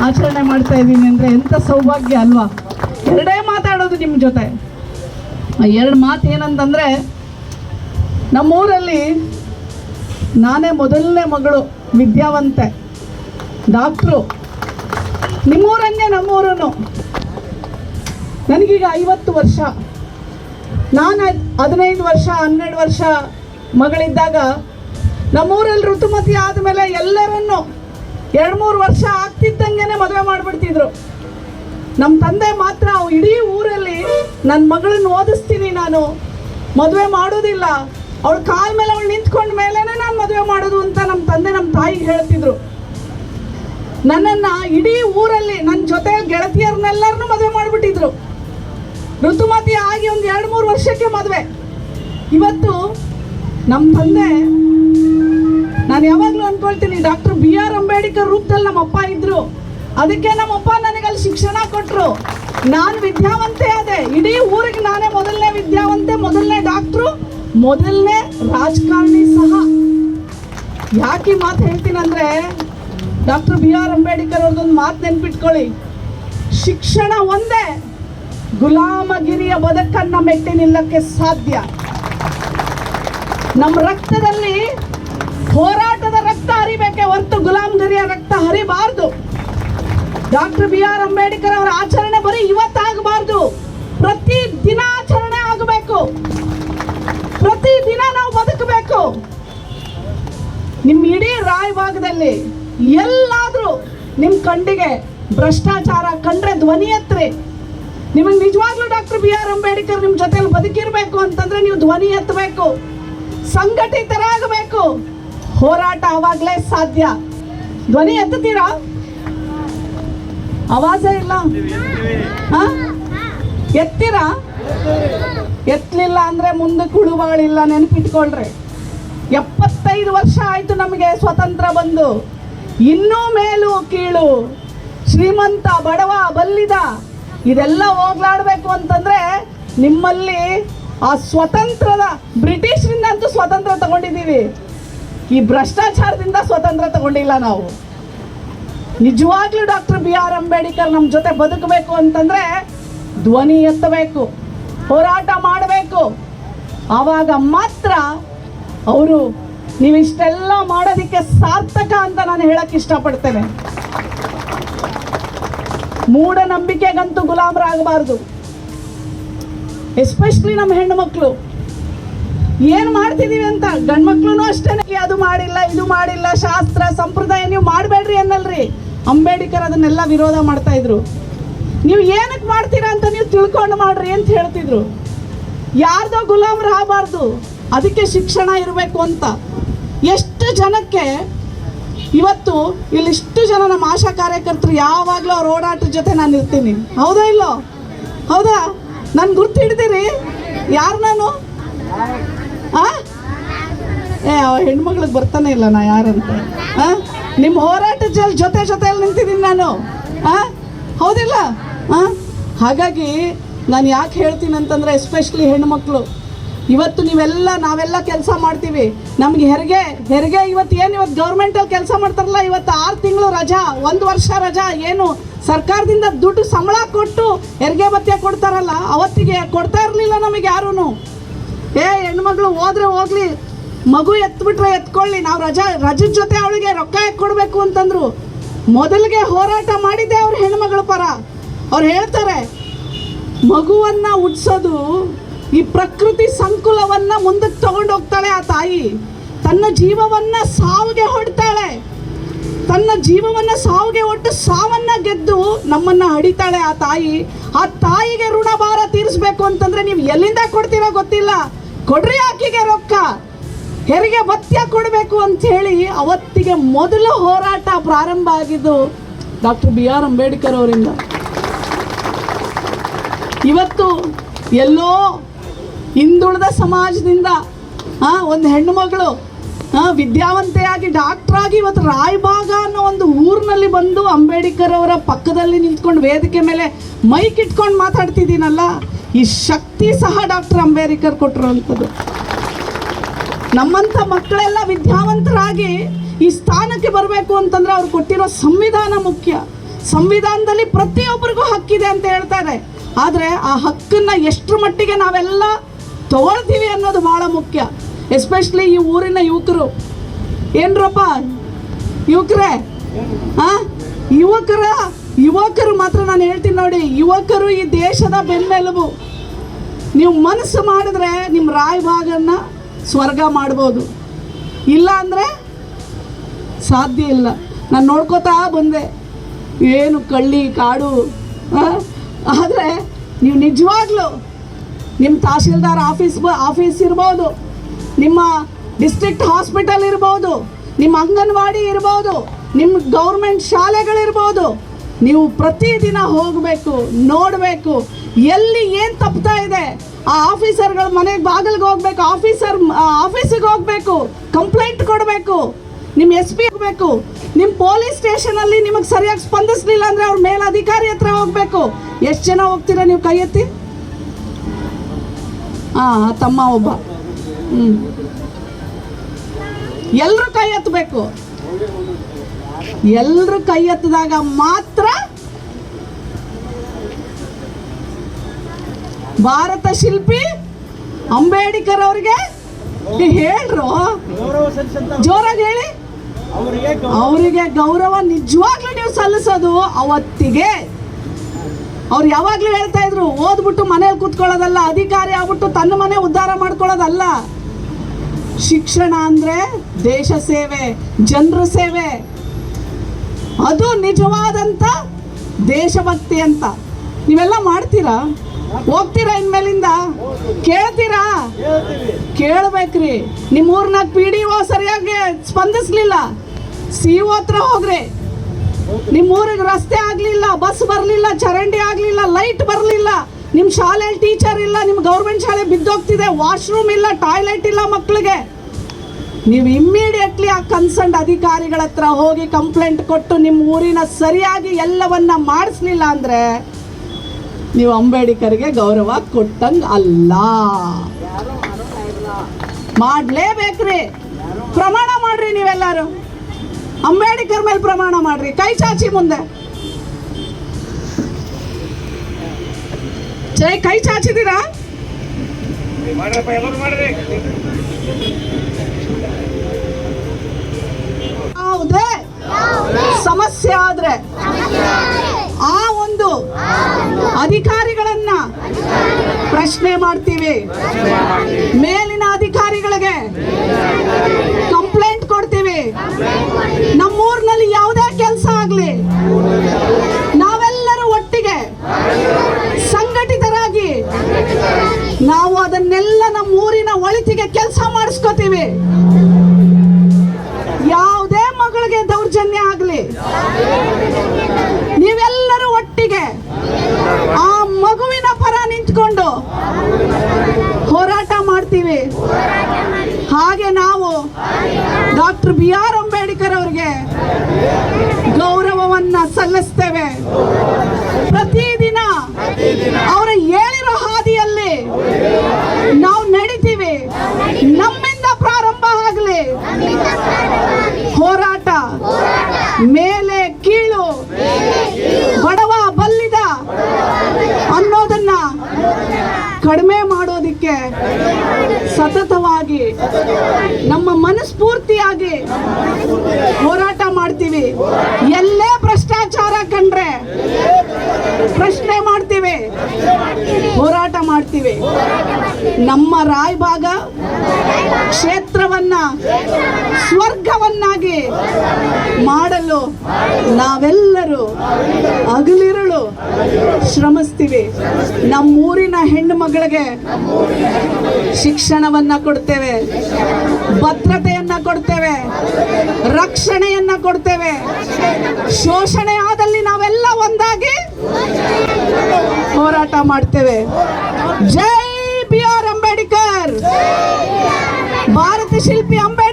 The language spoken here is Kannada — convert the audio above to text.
ಆಚರಣೆ ಮಾಡ್ತಾ ಇದ್ದೀನಿ ಅಂದ್ರೆ ಎಂತ ಸೌಭಾಗ್ಯ ಅಲ್ವಾ? ಎರಡೇ ಮಾತಾಡೋದು ನಿಮ್ಮ ಜೊತೆ. ಎರಡು ಮಾತು ಏನಂತಂದ್ರೆ, ನಮ್ಮೂರಲ್ಲಿ ನಾನೇ ಮೊದಲನೇ ಮಗಳು, ವಿದ್ಯಾವಂತೆ, ಡಾಕ್ಟ್ರು. ನಿಮ್ಮೂರಂಗೆ ನಮ್ಮೂರನು. ನನಗೀಗ ಐವತ್ತು ವರ್ಷ. ನಾನು ಹದಿನೈದು ವರ್ಷ, ಹನ್ನೆರಡು ವರ್ಷ ಮಗಳಿದ್ದಾಗ ನಮ್ಮೂರಲ್ಲಿ ಋತುಮತಿ ಆದಮೇಲೆ ಎಲ್ಲರನ್ನು ಎರಡು ಮೂರು ವರ್ಷ ಆಗ್ತಿದ್ದಂಗೆನೆ ಮದುವೆ ಮಾಡಿಬಿಡ್ತಿದ್ರು. ನಮ್ಮ ತಂದೆ ಮಾತ್ರ ಇಡೀ ಊರಲ್ಲಿ ನನ್ನ ಮಗಳನ್ನ ಓದಿಸ್ತೀನಿ ನಾನು. ಮದುವೆ ಮಾಡೋದಿಲ್ಲ. ಅವಳ ಕಾಲ ಮೇಲೆ ಅವಳು ನಿಂತ್ಕೊಂಡ ಮೇಲೇನೆ ನಾನು ಮದುವೆ ಮಾಡೋದು ಅಂತ ನಮ್ಮ ತಂದೆ ನಮ್ಮ ತಾಯಿಗೆ ಹೇಳ್ತಿದ್ರು. ನನ್ನನ್ನು ಇಡೀ ಊರಲ್ಲಿ ನನ್ನ ಜೊತೆ ಗೆಳತಿಯರನ್ನೆಲ್ಲರನ್ನೂ ಮದುವೆ ಮಾಡಿಬಿಟ್ಟಿದ್ರು. ಋತುಮತಿ ಆಗಿ ಒಂದು ಎರಡು ಮೂರು ವರ್ಷಕ್ಕೆ ಮದುವೆ. ಇವತ್ತು ನಮ್ಮ ತಂದೆ ನಾನು ಯಾವಾಗಲೂ ಅನ್ಕೊಳ್ತೀನಿ, ಡಾಕ್ಟರ್ ಬಿ ಆರ್ ಅಂಬೇಡ್ಕರ್ ರೂಪದಲ್ಲಿ ನಮ್ಮ ಅಪ್ಪ ಇದ್ರು. ಅದಕ್ಕೆ ನಮ್ಮ ಅಪ್ಪ ನನಗೆ ಅಲ್ಲಿ ಶಿಕ್ಷಣ ಕೊಟ್ಟರು ನಾನು ವಿದ್ಯಾವಂತೆ ಅದೆ ಇಡೀ ಊರಿಗೆ ನಾನೇ ಮೊದಲನೇ ವಿದ್ಯಾವಂತೆ, ಮೊದಲನೇ ಡಾಕ್ಟ್ರು, ಮೊದಲನೇ ರಾಜಕಾರಣಿ ಸಹ. ಯಾಕೆ ಮಾತು ಹೇಳ್ತೀನಂದ್ರೆ, ಡಾಕ್ಟರ್ ಬಿ ಆರ್ ಅಂಬೇಡ್ಕರ್ ಅವ್ರದ್ದೊಂದು ಮಾತು ನೆನ್ಪಿಟ್ಕೊಳ್ಳಿ. ಶಿಕ್ಷಣ ಒಂದೇ. ಗುಲಾಮಗಿರಿಯ ಬದುಕನ್ನ ಮೆಟ್ಟಿ ನಿಲ್ಲಕ್ಕೆ ಸಾಧ್ಯ. ನಮ್ಮ ರಕ್ತದಲ್ಲಿ ಹೋರಾಟದ ರಕ್ತ ಹರಿಬೇಕೆ ಹೊರತು ಗುಲಾಮಗಿರಿಯ ರಕ್ತ ಹರಿಬಾರ್ದು. ಡಾಕ್ಟರ್ ಬಿ ಆರ್ ಅಂಬೇಡ್ಕರ್ ಅವರ ಆಚರಣೆ ಬರೀ ಇವತ್ತಾಗಬಾರ್ದು. ಪ್ರತಿ ದಿನ ಆಚರಣೆ ಆಗಬೇಕು. ಪ್ರತಿ ದಿನ ನಾವು ಬದುಕಬೇಕು. ನಿಮ್ಮ ಇಡೀ ರಾಯಭಾಗದಲ್ಲಿ ಎಲ್ಲಾದ್ರೂ ನಿಮ್ಮ ಕಣ್ಣಿಗೆ ಭ್ರಷ್ಟಾಚಾರ ಕಂಡ್ರೆ ಧ್ವನಿ ಎತ್ತರಿ. ನಿಮಗೆ ನಿಜವಾಗ್ಲೂ ಡಾಕ್ಟರ್ ಬಿ ಆರ್ ಅಂಬೇಡ್ಕರ್ ನಿಮ್ಮ ಜೊತೆಲಿ ಬದುಕಿರ್ಬೇಕು ಅಂತಂದ್ರೆ ನೀವು ಧ್ವನಿ ಎತ್ತಬೇಕು ಸಂಘಟಿತರಾಗಬೇಕು. ಹೋರಾಟ ಅವಾಗಲೇ ಸಾಧ್ಯ. ಧ್ವನಿ ಎತ್ತುತ್ತೀರಾ? ಆವಾಜೇ ಇಲ್ಲ? ಎತ್ತೀರಾ? ಎತ್ತಲಿಲ್ಲ ಅಂದ್ರೆ ಮುಂದೆ ಕುಳುವಾಳಿಲ್ಲ, ನೆನಪಿಟ್ಕೊಳ್ರಿ. ಎಪ್ಪತ್ತೈದು ವರ್ಷ ಆಯ್ತು ನಮಗೆ ಸ್ವತಂತ್ರ ಬಂದು. ಇನ್ನೂ ಮೇಲು ಕೀಳು. ಶ್ರೀಮಂತ ಬಡವ ಬಲ್ಲಿದ. ಇದೆಲ್ಲ ಹೋಗ್ಲಾಡ್ಬೇಕು ಅಂತಂದ್ರೆ ನಿಮ್ಮಲ್ಲಿ ಆ ಸ್ವತಂತ್ರದ ಬ್ರಿಟಿಷರಿಂದ ಅಂತೂ ಸ್ವತಂತ್ರ ತಗೊಂಡಿದ್ದೀವಿ. ಈ ಭ್ರಷ್ಟಾಚಾರದಿಂದ ಸ್ವತಂತ್ರ ತಗೊಂಡಿಲ್ಲ ನಾವು. ನಿಜವಾಗ್ಲೂ ಡಾಕ್ಟರ್ ಬಿ ಆರ್ ಅಂಬೇಡ್ಕರ್ ನಮ್ಮ ಜೊತೆ ಬದುಕಬೇಕು ಅಂತಂದ್ರೆ ಧ್ವನಿ ಎತ್ತಬೇಕು, ಹೋರಾಟ ಮಾಡಬೇಕು. ಆವಾಗ ಮಾತ್ರ ಅವರು ನೀವಿಷ್ಟೆಲ್ಲ ಮಾಡೋದಕ್ಕೆ ಸಾರ್ಥಕ ಅಂತ ನಾನು ಹೇಳಕ್ ಇಷ್ಟಪಡ್ತೇನೆ. ಮೂಢನಂಬಿಕೆಗಂತೂ ಗುಲಾಮರಾಗಬಾರ್ದು. ಎಸ್ಪೆಷಲಿ ನಮ್ಮ ಹೆಣ್ಣು ಮಕ್ಕಳು ಏನು ಮಾಡ್ತಿದೀವಿ ಅಂತ? ಗಂಡು ಮಕ್ಳು ಅಷ್ಟೇ ಅದು ಮಾಡಿಲ್ಲ, ಇದು ಮಾಡಿಲ್ಲ, ಶಾಸ್ತ್ರ, ಸಂಪ್ರದಾಯ ನೀವು ಮಾಡಬೇಡ್ರಿ ಅನ್ನಲ್ರಿ. ಅಂಬೇಡ್ಕರ್ ಅದನ್ನೆಲ್ಲ ವಿರೋಧ ಮಾಡ್ತಾ ಇದ್ರು. ನೀವು ಏನಕ್ಕೆ ಮಾಡ್ತೀರಾ ಅಂತ ನೀವು ತಿಳ್ಕೊಂಡು ಮಾಡ್ರಿ ಅಂತ ಹೇಳ್ತಿದ್ರು. ಯಾರ್ದೋ ಗುಲಾಮರು ಆಗಬಾರ್ದು ಅದಕ್ಕೆ ಶಿಕ್ಷಣ ಇರಬೇಕು ಅಂತ. ಎಷ್ಟು ಜನಕ್ಕೆ ಇವತ್ತು ಇಲ್ಲಿಷ್ಟು ಜನ ನಮ್ಮ ಆಶಾ ಕಾರ್ಯಕರ್ತರು ಯಾವಾಗಲೂ ಅವ್ರ ಓಡಾಟದ ಜೊತೆ ನಾನು ಇರ್ತೀನಿ. ಹೌದಾ ಇಲ್ಲೋ? ಹೌದಾ? ನಾನು ಗುರ್ತು ಹಿಡ್ದಿರಿ ಯಾರು ನಾನು? ಆ? ಏ ಅವ ಹೆಣ್ಮಗ್ಳಿಗೆ ಬರ್ತಾನೆ ಇಲ್ಲ ನಾ ಯಾರಂತ? ಹಾಂ ನಿಮ್ಮ ಹೋರಾಟದ ಜಲ್ ಜೊತೆ ಜೊತೆಯಲ್ಲಿ ನಿಂತಿದ್ದೀನಿ ನಾನು. ಹಾ ಹೌದಿಲ್ಲ? ಹಾಂ ಹಾಗಾಗಿ ನಾನು ಯಾಕೆ ಹೇಳ್ತೀನಿ ಅಂತಂದರೆ ಎಸ್ಪೆಷಲಿ ಹೆಣ್ಮಕ್ಳು. ಇವತ್ತು ನೀವೆಲ್ಲ, ನಾವೆಲ್ಲ ಕೆಲಸ ಮಾಡ್ತೀವಿ. ನಮ್ಗೆ ಹೆರಿಗೆ ಹೆರಿಗೆ ಇವತ್ತು ಏನು ಇವತ್ತು ಗೌರ್ಮೆಂಟಲ್ಲಿ ಕೆಲಸ ಮಾಡ್ತಾರಲ್ಲ, ಇವತ್ತು ಆರು ತಿಂಗಳು ರಜಾ, ಒಂದು ವರ್ಷ ರಜಾ, ಏನು? ಸರ್ಕಾರದಿಂದ ದುಡ್ಡು ಸಂಬಳ ಕೊಟ್ಟು ಹೆರಿಗೆ ಭತ್ಯೆ ಕೊಡ್ತಾರಲ್ಲ, ಅವತ್ತಿಗೆ ಕೊಡ್ತಾ ಇರಲಿಲ್ಲ ನಮಗೆ ಯಾರೂ ಏ, ಹೆಣ್ಮಗಳು, ಹೋದ್ರೆ ಹೋಗ್ಲಿ. ಮಗು ಎತ್ಬಿಟ್ರೆ ಎತ್ಕೊಳ್ಳಿ. ನಾವು ರಜಾ, ರಜದ ಜೊತೆ ಅವಳಿಗೆ ರೊಕ್ಕ ಕೊಡಬೇಕು ಅಂತಂದ್ರು. ಮೊದಲಿಗೆ ಹೋರಾಟ ಮಾಡಿದ್ದೆ ಅವ್ರ ಹೆಣ್ಮಗಳ ಪರ. ಅವ್ರು ಹೇಳ್ತಾರೆ, ಮಗುವನ್ನ ಹುಟ್ಸೋದು ಈ ಪ್ರಕೃತಿ ಸಂಕುಲವನ್ನ ಮುಂದಕ್ಕೆ ತಗೊಂಡು ಹೋಗ್ತಾಳೆ ಆ ತಾಯಿ. ತನ್ನ ಜೀವವನ್ನ ಸಾವಿಗೆ ಹೊಡ್ತಾಳೆ. ತನ್ನ ಜೀವವನ್ನ ಸಾವಿಗೆ ಒಟ್ಟು ಸಾವನ್ನ ಗೆದ್ದು ನಮ್ಮನ್ನ ಹಡಿತಾಳೆ ಆ ತಾಯಿ. ಆ ತಾಯಿಗೆ ಋಣಭಾರ ತೀರಿಸ್ಬೇಕು ಅಂತಂದ್ರೆ ನೀವು ಎಲ್ಲಿಂದ ಕೊಡ್ತೀರಾ ಗೊತ್ತಿಲ್ಲ. ಕೊಡ್ರಿ ಆಕೆಗೆ ರೊಕ್ಕ. ಹೆರಿಗೆ ಭತ್ಯ ಕೊಡಬೇಕು ಅಂತ ಹೇಳಿ ಅವತ್ತಿಗೆ ಮೊದಲ ಹೋರಾಟ ಪ್ರಾರಂಭ ಆಗಿದ್ದು ಡಾಕ್ಟರ್ ಬಿ ಆರ್ ಅಂಬೇಡ್ಕರ್ ಅವರಿಂದ. ಇವತ್ತು ಎಲ್ಲೋ ಹಿಂದುಳಿದ ಸಮಾಜದಿಂದ ಆ, ಒಂದು ಹೆಣ್ಣು ಮಗಳು ಆ, ವಿದ್ಯಾವಂತೆಯಾಗಿ ಡಾಕ್ಟ್ರಾಗಿ ಇವತ್ತು ರಾಯಬಾಗ ಅನ್ನೋ ಒಂದು ಊರಿನಲ್ಲಿ ಬಂದು ಅಂಬೇಡ್ಕರ್ ಅವರ ಪಕ್ಕದಲ್ಲಿ ನಿಂತ್ಕೊಂಡು ವೇದಿಕೆ ಮೇಲೆ ಮೈಕ್ ಇಟ್ಕೊಂಡು ಮಾತಾಡ್ತಿದ್ದೀನಲ್ಲ ಈ ಶಕ್ತಿ ಸಹ ಡಾಕ್ಟರ್ ಅಂಬೇಡ್ಕರ್ ಕೊಟ್ಟಿರುವಂಥದ್ದು. ನಮ್ಮಂಥ ಮಕ್ಕಳೆಲ್ಲ ವಿದ್ಯಾವಂತರಾಗಿ ಈ ಸ್ಥಾನಕ್ಕೆ ಬರಬೇಕು ಅಂತಂದ್ರೆ ಅವ್ರು ಕೊಟ್ಟಿರೋ ಸಂವಿಧಾನ ಮುಖ್ಯ. ಸಂವಿಧಾನದಲ್ಲಿ ಪ್ರತಿಯೊಬ್ಬರಿಗೂ ಹಕ್ಕಿದೆ ಅಂತ ಹೇಳ್ತಾರೆ ಆದರೆ ಆ ಹಕ್ಕನ್ನ ಎಷ್ಟರ ಮಟ್ಟಿಗೆ ನಾವೆಲ್ಲ ತಗೊಳ್ತೀವಿ ಅನ್ನೋದು ಬಹಳ ಮುಖ್ಯ. ಎಸ್ಪೆಷಲಿ ಈ ಊರಿನ ಯುವಕರು. ಏನ್ರಪ್ಪ? ಯುವಕರೇ? ಆ? ಯುವಕರ ಯುವಕರು ಮಾತ್ರ ನಾನು ಹೇಳ್ತೀನಿ ನೋಡಿ, ಯುವಕರು ಈ ದೇಶದ ಬೆನ್ನೆಲುಬು. ನೀವು ಮನಸ್ಸು ಮಾಡಿದ್ರೆ ನಿಮ್ಮ ರಾಯಭಾಗನ್ನು ಸ್ವರ್ಗ ಮಾಡ್ಬೋದು. ಇಲ್ಲ ಅಂದರೆ ಸಾಧ್ಯ ಇಲ್ಲ. ನಾನು ನೋಡ್ಕೋತಾ ಬಂದೆ. ಏನು ಕಳ್ಳಿ, ಕಾಡು ಆದರೆ ನೀವು ನಿಜವಾಗ್ಲೂ ನಿಮ್ಮ ತಹಶೀಲ್ದಾರ್ ಆಫೀಸ್ ಆಫೀಸ್ ಇರ್ಬೋದು, ನಿಮ್ಮ ಡಿಸ್ಟ್ರಿಕ್ಟ್ ಹಾಸ್ಪಿಟಲ್ ಇರ್ಬೋದು, ನಿಮ್ಮ ಅಂಗನವಾಡಿ ಇರ್ಬೋದು ನಿಮ್ಮ ಗೌರ್ಮೆಂಟ್ ಶಾಲೆಗಳಿರ್ಬೋದು ನೀವು ಪ್ರತಿದಿನ ಹೋಗಬೇಕು, ನೋಡಬೇಕು, ಎಲ್ಲಿ ಏನು ತಪ್ತಾ ಇದೆ, ಆ ಆಫೀಸರ್ಗಳ ಮನೆಗೆ ಬಾಗಿಲಿಗೆ ಹೋಗ್ಬೇಕು, ಆಫೀಸರ್ ಆಫೀಸಿಗೆ ಹೋಗ್ಬೇಕು, ಕಂಪ್ಲೇಂಟ್ ಕೊಡಬೇಕು ನಿಮ್ಮ ಎಸ್ ಪಿ ಹೋಗಬೇಕು ನಿಮ್ಮ ಪೊಲೀಸ್ ಸ್ಟೇಷನಲ್ಲಿ ನಿಮಗೆ ಸರಿಯಾಗಿ ಸ್ಪಂದಿಸ್ಲಿಲ್ಲ ಅಂದರೆ ಅವ್ರ ಮೇಲಧಿಕಾರಿ ಹತ್ರ ಹೋಗ್ಬೇಕು. ಎಷ್ಟು ಜನ ಹೋಗ್ತೀರಾ ನೀವು ಕೈ ಎತ್ತಿ? ಹಾಂ ತಮ್ಮ ಒಬ್ಬ. ಹ್ಞೂ ಎಲ್ಲರೂ ಕೈ ಎತ್ತಬೇಕು ಎಲ್ಲರೂ ಕೈ ಎತ್ತಿದಾಗ ಮಾತ್ರ ಭಾರತ ಶಿಲ್ಪಿ ಅಂಬೇಡ್ಕರ್ ಅವ್ರಿಗೆ ಹೇಳ್ರು. ಜೋರಾಗಿ ಹೇಳಿ. ಅವರಿಗೆ ಗೌರವ ನಿಜವಾಗ್ಲೂ ನೀವು ಸಲ್ಲಿಸೋದು ಅವತ್ತಿಗೆ. ಅವ್ರು ಯಾವಾಗ್ಲೂ ಹೇಳ್ತಾ ಇದ್ರು, ಓದ್ಬಿಟ್ಟು ಮನೇಲಿ ಕೂತ್ಕೊಳ್ಳೋದಲ್ಲ, ಅಧಿಕಾರಿ ಆಗ್ಬಿಟ್ಟು ತನ್ನ ಮನೆ ಉದ್ಧಾರ ಮಾಡ್ಕೊಳ್ಳೋದಲ್ಲ. ಶಿಕ್ಷಣ ಅಂದ್ರೆ ದೇಶ ಸೇವೆ, ಜನರ ಸೇವೆ. ಅದು ನಿಜವಾದಂತ ದೇಶಭಕ್ತಿ ಅಂತ. ನೀವೆಲ್ಲ ಮಾಡ್ತೀರಾ? ಹೋಗ್ತೀರಾ ಇನ್ಮೇಲಿಂದ? ಕೇಳ್ತೀರಾ? ಕೇಳ್ಬೇಕ್ರಿ. ನಿಮ್ಮ ಊರ್ನಾಗ ಪಿ ಡಿ ಒ ಸರಿಯಾಗಿ ಸ್ಪಂದಿಸ್ಲಿಲ್ಲ. ಸಿ ಒ ಹತ್ರ ಹೋಗ್ರಿ. ನಿಮ್ಮ ಊರಿಗೆ ರಸ್ತೆ ಆಗಲಿಲ್ಲ, ಬಸ್ ಬರಲಿಲ್ಲ, ಚರಂಡಿ ಆಗಲಿಲ್ಲ, ಲೈಟ್ ಬರಲಿಲ್ಲ. ನಿಮ್ಮ ಶಾಲೆಯಲ್ಲಿ ಟೀಚರ್ ಇಲ್ಲ ನಿಮ್ಮ ಗೌರ್ಮೆಂಟ್ ಶಾಲೆ ಬಿದ್ದೋಗ್ತಿದೆ, ವಾಶ್ರೂಮ್ ಇಲ್ಲ, ಟಾಯ್ಲೆಟ್ ಇಲ್ಲ ಮಕ್ಕಳಿಗೆ ನೀವು ಇಮ್ಮಿಡಿಯೇಟ್ಲಿ ಆ ಕನ್ಸರ್ನ್ ಅಧಿಕಾರಿಗಳ ಹತ್ರ ಹೋಗಿ ಕಂಪ್ಲೇಂಟ್ ಕೊಟ್ಟು ನಿಮ್ಮ ಊರಿನ ಸರಿಯಾಗಿ ಎಲ್ಲವನ್ನ ಮಾಡಿಸ್ಲಿಲ್ಲ ಅಂದ್ರೆ ನೀವು ಅಂಬೇಡ್ಕರ್ಗೆ ಗೌರವ ಕೊಟ್ಟಂಗ ಅಲ್ಲ. ಮಾಡ್ಲೇಬೇಕ್ರಿ. ಪ್ರಮಾಣ ಮಾಡ್ರಿ ನೀವೆಲ್ಲರೂ. ಅಂಬೇಡ್ಕರ್ ಮೇಲೆ ಪ್ರಮಾಣ ಮಾಡ್ರಿ. ಕೈ ಚಾಚಿ ಮುಂದೆ. ಜೈ ಕೈ ಚಾಚಿದ್ದೀರಾ? ಮಾಡ್ರಪ್ಪ ಎಲ್ಲರೂ ಮಾಡ್ರಿ. ಯಾವುದೇ ಸಮಸ್ಯೆ ಆದ್ರೆ ಆ ಒಂದು ಅಧಿಕಾರಿಗಳನ್ನ ಪ್ರಶ್ನೆ ಮಾಡ್ತೀವಿ. ಮೇಲಿನ ಅಧಿಕಾರಿಗಳಿಗೆ ಕೆಲಸ ಮಾಡಿಸ್ಕೋತೀವಿ. ಯಾವುದೇ ಮಗಳಿಗೆ ದೌರ್ಜನ್ಯ ಆಗಲಿ. ನೀವೆಲ್ಲರೂ ಒಟ್ಟಿಗೆ ಆ ಮಗುವಿನ ಪರ ನಿಂತ್ಕೊಂಡು ಹೋರಾಟ ಮಾಡ್ತೀವಿ. ಹಾಗೆ ನಾವು ಡಾಕ್ಟರ್ ಬಿ ಆರ್ ಅಂಬೇಡ್ಕರ್ ಅವರಿಗೆ ಗೌರವವನ್ನ ಸಲ್ಲಿಸ್ತೇವೆ ಪ್ರತಿದಿನ ಅವರ ಹೇಳಿರೋ ಹಾದಿಯಲ್ಲಿ ನಾವು ನಡಿತೀವಿ ನಮ್ಮಿಂದ ಪ್ರಾರಂಭ ಆಗಲಿ ಹೋರಾಟ ಮೇಲೆ ಕೀಳು ಬಡವ ಬಲ್ಲಿದ ಅನ್ನೋದನ್ನ ಕಡಿಮೆ ಮಾಡೋದಿಕ್ಕೆ ಸತತವಾಗಿ ನಮ್ಮ ಮನಸ್ಫೂರ್ತಿಯಾಗಿ ಹೋರಾಟ ಮಾಡ್ತೀವಿ. ಎಲ್ಲೇ ಭ್ರಷ್ಟಾಚಾರ ಕಂಡ್ರೆ ಪ್ರಶ್ನೆ ಮಾಡ್ತೀವಿ ಮಾಡ್ತೀವಿ. ನಮ್ಮ ರಾಯಭಾಗ ಕ್ಷೇತ್ರವನ್ನ, ಸ್ವರ್ಗವನ್ನಾಗಿ ಮಾಡಲು ನಾವೆಲ್ಲರೂ ಹಗಲಿರುಳು ಶ್ರಮಿಸ್ತೀವಿ. ನಮ್ಮೂರಿನ ಹೆಣ್ಣು ಮಗಳಿಗೆ ಶಿಕ್ಷಣವನ್ನ ಕೊಡ್ತೇವೆ. ಭದ್ರತೆಯನ್ನ ಕೊಡ್ತೇವೆ. ರಕ್ಷಣೆಯನ್ನ ಕೊಡ್ತೇವೆ. ಶೋಷಣೆ ಆದಲ್ಲಿ ನಾವೆಲ್ಲ ಒಂದಾಗಿ ಹೋರಾಟ ಮಾಡ್ತೇವೆ. ಜೈ ಬಿ ಆರ್ ಅಂಬೇಡ್ಕರ್. ಭಾರತ ಶಿಲ್ಪಿ ಅಂಬೇಡ್ಕರ್